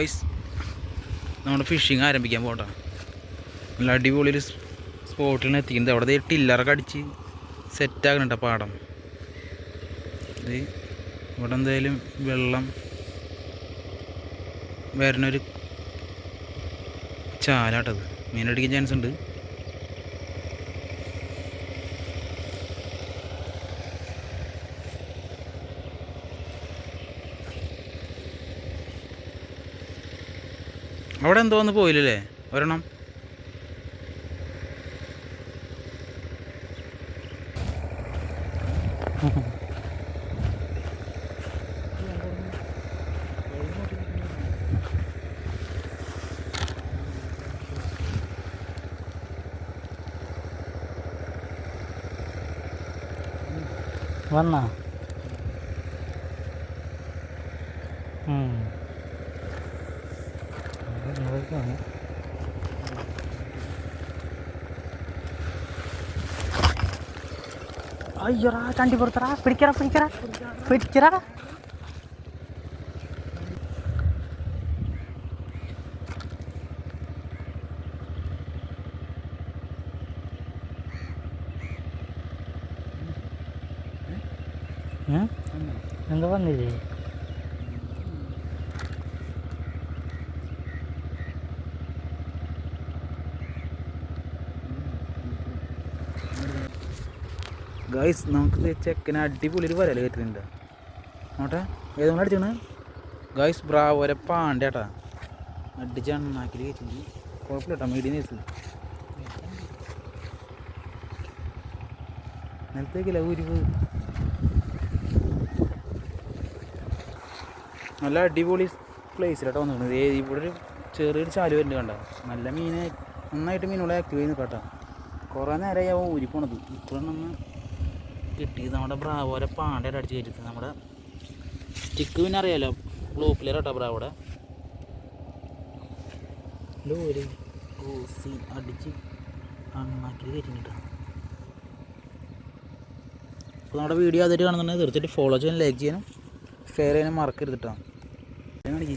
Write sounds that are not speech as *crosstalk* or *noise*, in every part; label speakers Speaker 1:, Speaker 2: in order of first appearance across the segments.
Speaker 1: Guys നമ്മുടെ fishing ആരംഭിക്കാൻ പോകണ്ട നല്ല അടിപൊളി ഒരു സ്പോട്ടിലാണ് എത്തിക്കുന്നത്. അവിടെ ടില്ലറൊക്കെ അടിച്ച് സെറ്റാക്കുന്നുണ്ട് പാടം. ഇത് ഇവിടെ എന്തായാലും വെള്ളം വരണൊരു ചാലാട്ടത്. മീനടിക്കാൻ ചാൻസ് ഉണ്ട്. അവിടെ എന്തോ ഒന്ന് പോയില്ലല്ലേ? ഒരെണ്ണം.
Speaker 2: വന്നാ? അയ്യോടാ ചണ്ടി പുറത്തടാ പിടിക്കറ പിടിക്കറ പിടിക്കറ ഏ? എന്താ
Speaker 1: ഗൈസ് നമുക്ക് ചെക്കന് അടിപൊളി ഒരു വരൽ കയറ്റുന്നുണ്ട് നോട്ടെ ഏതുകൊണ്ട് അടിച്ചാണ് ഗൈസ് ബ്രാവോരെ പാണ്ടേട്ടാ അടിച്ച് അണ്ണാക്കിൽ കയറ്റിണ്ട് കുഴപ്പമില്ല കേട്ടോ മീഡിയം നേഴ്സ് നിലത്തേക്കില്ല ഉരുവ് നല്ല അടിപൊളി പ്ലേസിലാട്ടോ ഏത് ഇവിടെ ഒരു ചെറിയൊരു ചാൽ വരുന്നുണ്ട് കണ്ട. നല്ല മീനെ നന്നായിട്ട് മീനുകളെ ആക്റ്റീവ് ചെയ്യുന്നു കേട്ടോ കുറേ നേരമായി അവൻ ഊരി പോണത് ഇപ്പോഴാണ് കിട്ടിയത് നമ്മുടെ ബ്രാവോരെ പാണ്ടയുടെ അടിച്ച് കയറ്റി നമ്മുടെ സ്റ്റിക്ക് പിന്നെ അറിയാലോ? ബ്ലൂ പ്ലെയർ കേട്ടോ ബ്രാവോടെ? ലോരി അടിച്ച് അണ്ണാക്കി കയറ്റിട്ടാ അപ്പോൾ നമ്മുടെ വീഡിയോ അതായിട്ട് കാണുന്നുണ്ടെങ്കിൽ തീർച്ചയായിട്ടും ഫോളോ ചെയ്യാനും ലൈക്ക് ചെയ്യാനും ഷെയർ ചെയ്യാനും മറക്കരുത് കേട്ടോ. കാണിക്ക്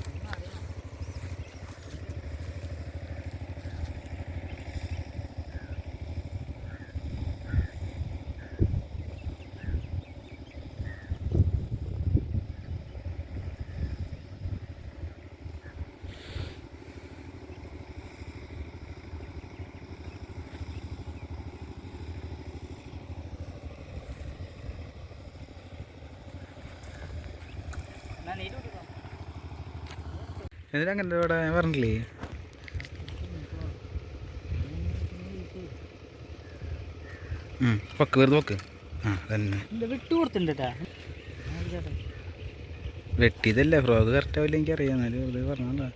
Speaker 1: എന്തിനാ അങ്ങനെ ഇവിടെ ഞാൻ പറഞ്ഞില്ലേ? പൊക്ക് വെറുതെ പൊക്ക്. ആ തന്നെ
Speaker 2: വിട്ടു കൊടുത്തിട്ടാ
Speaker 1: വെട്ടിയതല്ലേ ഫ്രോഗ് കറക്റ്റ് ആവില്ല എനിക്ക് അറിയാം എന്നാലും വെറുതെ പറഞ്ഞോണ്ടാ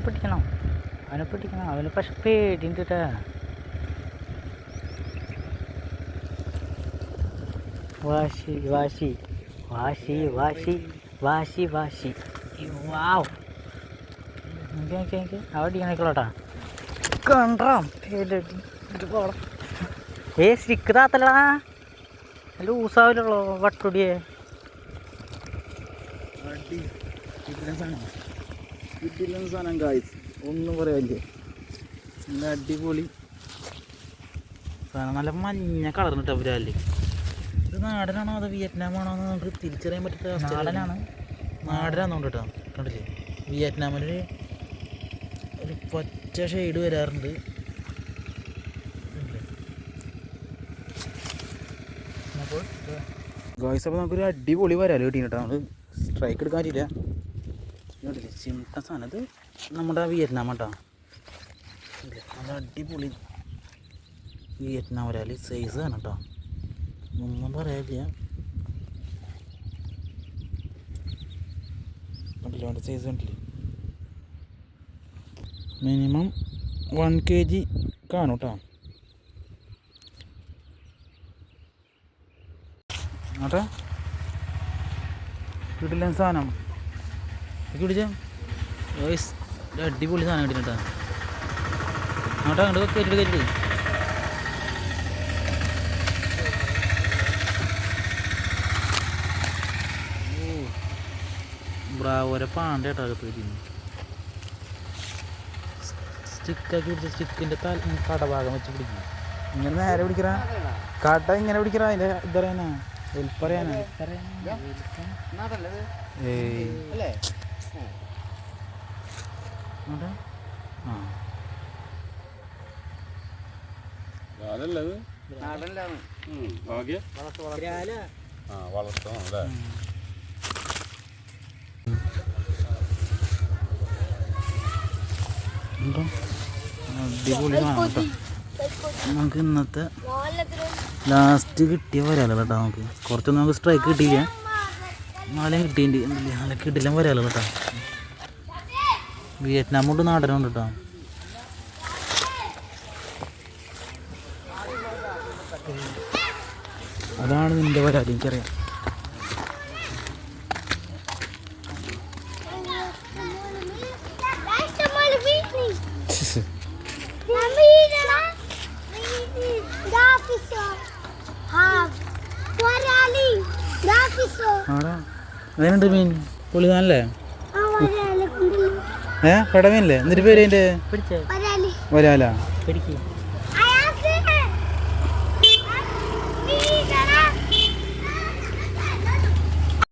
Speaker 2: അവനെ പിടിക്കണം. അവനെ പിടിക്കണം. അവന് പക്ഷെ പേടിണ്ട് ട്ടാ. വാശി വാശി വാശി വാശി വാശി വാശി. വാവ്. എനിക്ക് എനിക്ക് എനിക്ക് അവിടെ ഇങ്ങനെയൊക്കെയോട്ടാ കണ്ടാം? ഏ സ്റ്റിക്ക് താത്തല്ലടാ. ലൂസാവില്ലുള്ളൂ വട്ടുടിയേ.
Speaker 1: സാധനം കായ്സ് ഒന്നും പറയാനില്ലേ. നല്ല അടിപൊളി സാധനം. നല്ല മഞ്ഞ കളർ കേട്ടോ അവരല്ലേ ഇത് നാടനാണോ അതോ വിയറ്റ്നാമാണോ എന്ന് നമുക്ക് തിരിച്ചറിയാൻ പറ്റാത്ത.
Speaker 2: നാടനാണ്.
Speaker 1: നാടനാന്ന് കേട്ടോ. കണ്ടില്ലേ? വിയറ്റ്നാമിൽ ഒരു പച്ച ഷെയ്ഡ് വരാറുണ്ട്. അപ്പോൾ ഗോയ്സ് അപ്പോൾ നമുക്കൊരു അടിപൊളി വരാൽ കിട്ടിയിട്ടാണ് സ്ട്രൈക്ക് എടുക്കാൻ പറ്റില്ല കണ്ടില്ലേ ചിമിട്ട സാധനം? ഇത് നമ്മുടെ വിയറ്റ്നാം കേട്ടോ. നല്ല അടിപൊളി വിയറ്റ്നാം ഒരാൾ സൈസ് ആണ് കേട്ടോ. ഒന്നും പറയാനില്ല. കണ്ടില്ല സൈസ് കണ്ടില്ലേ മിനിമം വൺ കെ ജി കാണും കേട്ടോ. ആട്ടെ? കിട്ടില്ല സാധനം. ഇത് പിടിച്ച? വോയിസ് അടിപൊളി സാധനം കിട്ടിട്ടാ അങ്ങോട്ട് അങ്ങോട്ട് കയറ്റിട്ട് കയറ്റിട്ട് ബ്രാവോരെ പാണ്ട കേട്ടോ അകത്ത് സ്റ്റിക്കാക്കി പിടിച്ച സ്റ്റിക്കിന്റെ തല കടഭാഗം വെച്ച് പിടിക്കും. ഇങ്ങനെ നേരെ പിടിക്കറ കട ഇങ്ങനെ പിടിക്കറ അതിന്റെ ഇതറിയാനാ? വെൽപ്പറിയാനാ ഏയ് ആ
Speaker 3: വളർത്തണം അല്ലേ
Speaker 1: കേട്ടോ. നമുക്ക് ഇന്നത്തെ ലാസ്റ്റ് കിട്ടിയ വരാലോ കേട്ടോ നമുക്ക്. കുറച്ചൊന്നും നമുക്ക് സ്ട്രൈക്ക് കിട്ടിയില്ല. നാളെയും കിട്ടിയിട്ടുണ്ട്. എന്തില്ല? നല്ല കിട്ടില്ല വരാലോ കേട്ടോ. വിയറ്റ്നാം കൊണ്ട് നാടനുണ്ട് കേട്ടോ. അതാണ് നിന്റെ പരാതി എനിക്കറിയാം. *laughs* ആടാ. അതിനുണ്ട് മീൻ? പുളി നല്ലേ ഏ? കടമീനല്ലേ? എന്നിട്ട് പേര് അതിന്റെ?
Speaker 2: ഒരാല
Speaker 1: വരാല.